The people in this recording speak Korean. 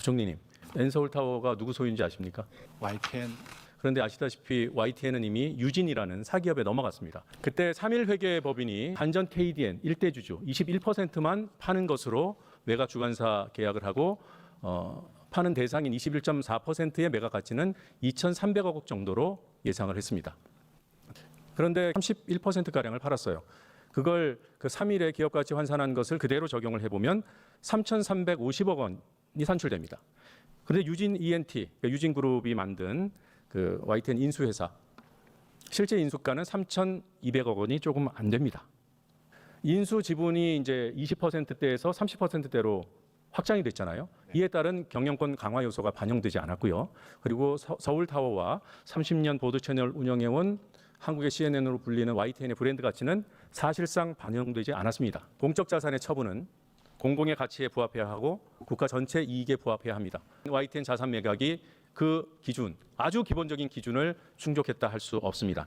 부총리님, 엔서울 타워가 누구 소유인지 아십니까? YTN 그런데 아시다시피 YTN은 이미 유진이라는 사기업에 넘어갔습니다. 그때 3일 회계 법인이 한전 KDN 일대 주주 21%만 파는 것으로 외곽 주관사 계약을 하고 어, 파는 대상인 21.4%의 매각 가치는 2,300억 정도로 예상을 했습니다. 그런데 31% 가량을 팔았어요. 그걸 그 3일에 기업 가치 환산한 것을 그대로 적용을 해보면 3,350억 원이 산출됩니다. 그런데 유진 ENT, 그러니까 유진 그룹이 만든 그 YTN 인수 회사 실제 인수가는 3,200억 원이 조금 안 됩니다. 인수 지분이 이제 20%대에서 30%대로 확장이 됐잖아요. 이에 따른 경영권 강화 요소가 반영되지 않았고요. 그리고 서, 서울 타워와 30년 보도 채널 운영해온 한국의 CNN으로 불리는 YTN의 브랜드 가치는 사실상 반영되지 않았습니다. 공적 자산의 처분은 공공의 가치에 부합해야 하고 국가 전체 이익에 부합해야 합니다. YTN 자산 매각이 그 기준, 아주 기본적인 기준을 충족했다 할 수 없습니다.